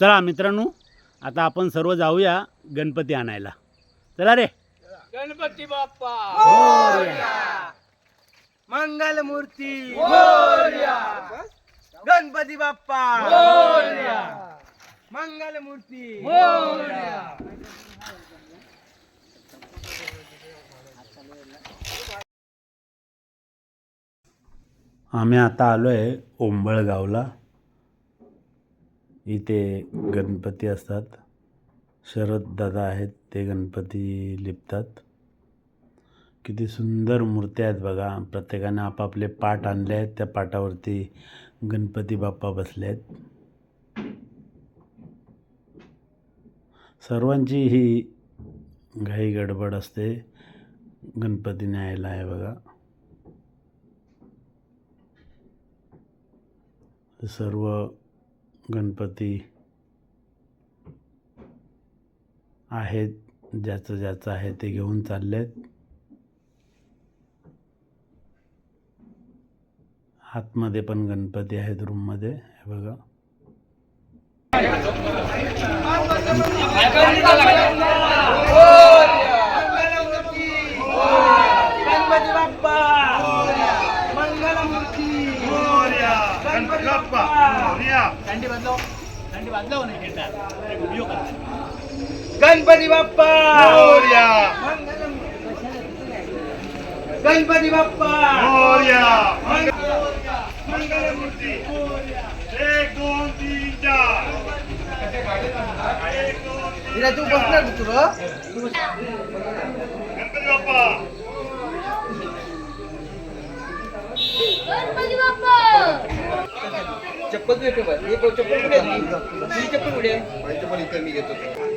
चला मित्रांनो आता आपण सर्व जाऊया गणपती आणायला. चला रे. गणपती बाप्पा. मंगल मूर्ती गणपती बाप्पा. मंगल मूर्ती आम्ही आता आलो आहे ओंबळगावला. इथे गणपती असतात. शरद दादा आहेत ते गणपती लिपतात. किती सुंदर मूर्त्या आहेत बघा. प्रत्येकाने आपापले पाट आणले आहेत. त्या पाटावरती गणपती बाप्पा बसले आहेत. सर्वांची ही घाई गडबड असते. गणपती न्यायला आहे बघा. सर्व गणपती आहेत ज्याचं ज्याचं आहे ते घेऊन चाललेत. आतमध्ये पण गणपती आहेत रूममध्ये हे बघा गणपती बाप्पा मंगल मूर्ती गणपती बाप्पा गणपती बाप्पा! गणपती बाप्पा! मंगलमूर्ती! एक दोन तीन चार! तू बसणार तुला? गणपती बाप्पा! गणपती बाप्पा! चप्पल. एक चप्पल कुठे आहे? तुझी? तुझी चप्पल कुठे आहे? हे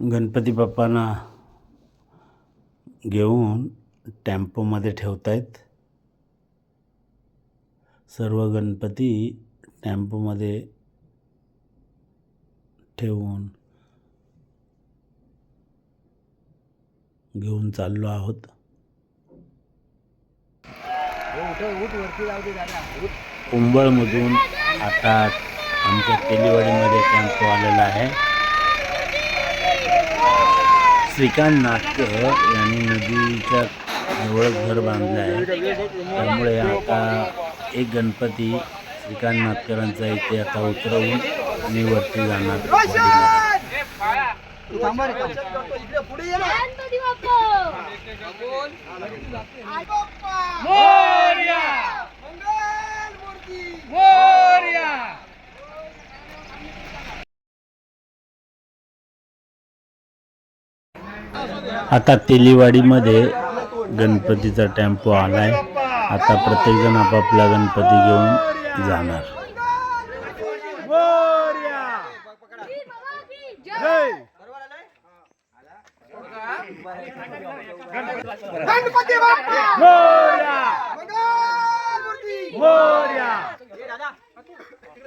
गणपती बाप्पांना घेऊन टेम्पोमध्ये आहेत सर्व गणपती टेम्पोमध्ये ठेवून घेऊन चाललो आहोत. कुंबळमधून आता आमच्या तेलीवाडीमध्ये टॅम्पो आलेला आहे. श्रीकांत नाटक यांनी नदीच्या जवळ घर बांधलं आहे. त्यामुळे आता एक गणपती श्रीकांत नाटकरांचा इथे आता उतरवून आणि वरती जाणार. आता तेलीवाडीमध्ये गणपतीचा टेम्पो आलाय. आता प्रत्येकजण आपापला गणपती घेऊन जाणार. गणपती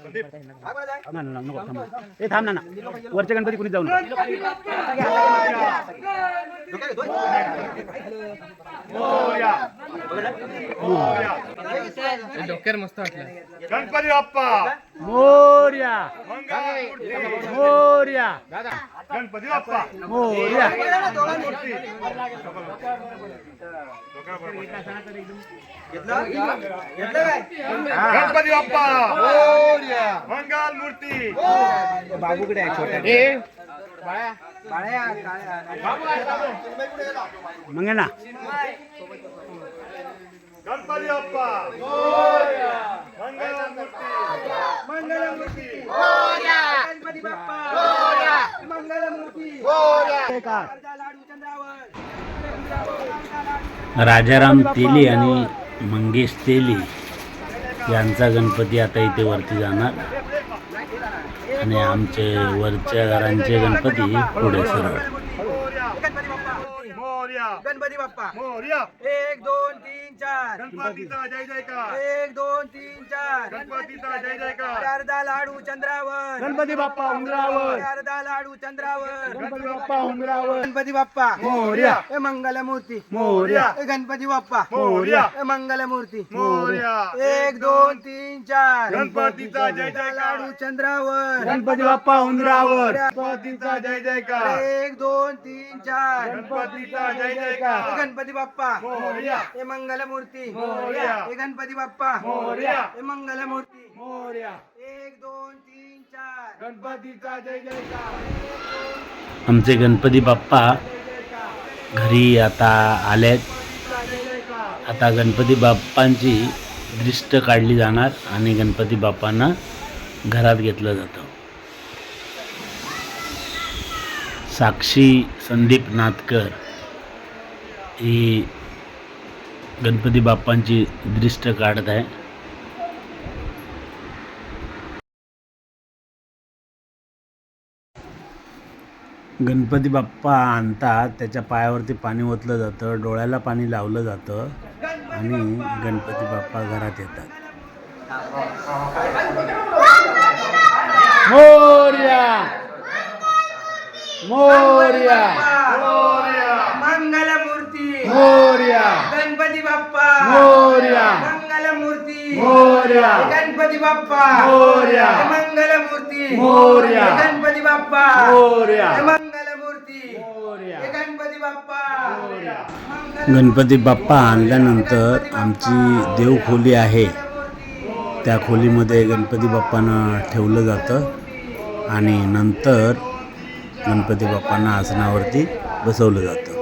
ना ना नको थांब ए थांब ना ना वरच्या गणपती कुणी जाऊ नका डोक्यावर मस्त वाटलं गणपती बाप्पा मोर्या. मोर्या. गणपती बाप्पा मोर्या घेतलं घेतलं गणपती बाप्पा मंगल मूर्ती. बाबूकडे आहे? मंगे ना. गणपती बाप्पा. मंगल मूर्ती. मंगल मूर्ती. गणपती बाप्पा. मंगल मूर्ती. राजाराम तेली आणि मंगेश तेली. यांचा गणपती आता इथे वरती जाणार. आणि आमचे वरच्या घरांचे गणपती पुढे सरळ. मोर्या. गणपती बाप्पा. मोर्या. एक दोन तीन चार. गणपतीचा जय जयकार. एक दोन तीन चार. गणपतीचा जय जयकार. शारदा लाडू चंद्रावर. गणपती बाप्पा उंदरावर. शारदा लाडू चंद्रावर. गणपती बाप्पा उंदरावर. गणपती बाप्पा. मोरया. हे मंगलमूर्ती. मोरया. हे गणपती बाप्पा. मोरया. हे मंगलमूर्ती. मोरया. एक दोन तीन चार. गणपतीचा जय जयकार. लाडू चंद्रावर. गणपती बाप्पा उंदरावर. गणपतीचा जय जयकार. एक दोन तीन चार गणपतीचा जय. हे जयकार. गणपती बाप्पा. मोरया. हे मंगलमूर्ती. मोरया. हे गणपती बाप्पा. मोरया. हे मंगलमूर्ती. मोर्या. एक दोन तीन चार. गणपतीचा जय जयकार. आमचे गणपती बाप्पा घरी आता आलेत. आता गणपती बाप्पांची दृष्ट काढली जाणार आणि गणपती बाप्पांना घरात घेतलं जातं. साक्षी संदीप नातकर ही गणपती बाप्पांची दृष्ट काढत आहे. गणपती बाप्पा आणतात त्याच्या पायावरती पाणी ओतलं जातं डोळ्याला पाणी लावलं जातं आणि गणपती बाप्पा घरात येतात. मोर्या. मोर्या. मंगलमूर्ती. मोर्या. गणपती बाप्पा. मोरया. मंगलमूर्ती. मोरया. गणपती बाप्पा. मोरया. मंगलमूर्ती. मोरया. गणपती बाप्पा. मोरया. मंगलमूर्ती. गणपती बाप्पा. गणपती बाप्पा आणल्यानंतर आमची देवखोली आहे. त्या खोलीमध्ये गणपती बाप्पांना ठेवलं जातं. आणि नंतर गणपती बाप्पांना आसनावरती बसवलं जातं.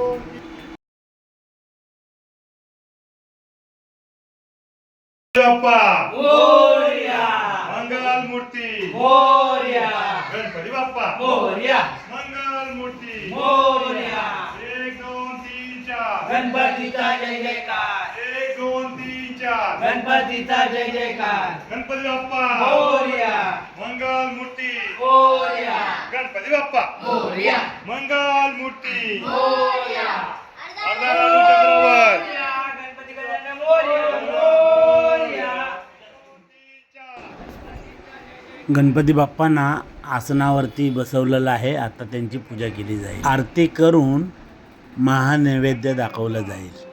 बाप्पा! मंगल मूर्ती! गणपती बाप्पा! मंगल मूर्ती! एक दोन तीन चार! गणपतीचा जय जयकार! गणपतीचा जय जयकार. गणपती बाप्पा. मोरया. मंगल मूर्ती. मोरया. गणपती बाप्पा. मोरया. मंगल मूर्ती. मोरया. अर्धा लाडू चक्रावर गणपती गजानन मोरया. मोरया. गणपती बाप्पांना आसनावरती बसवलेलं आहे. आता त्यांची पूजा केली जाईल. आरती करून महानैवेद्य दाखवलं जाईल.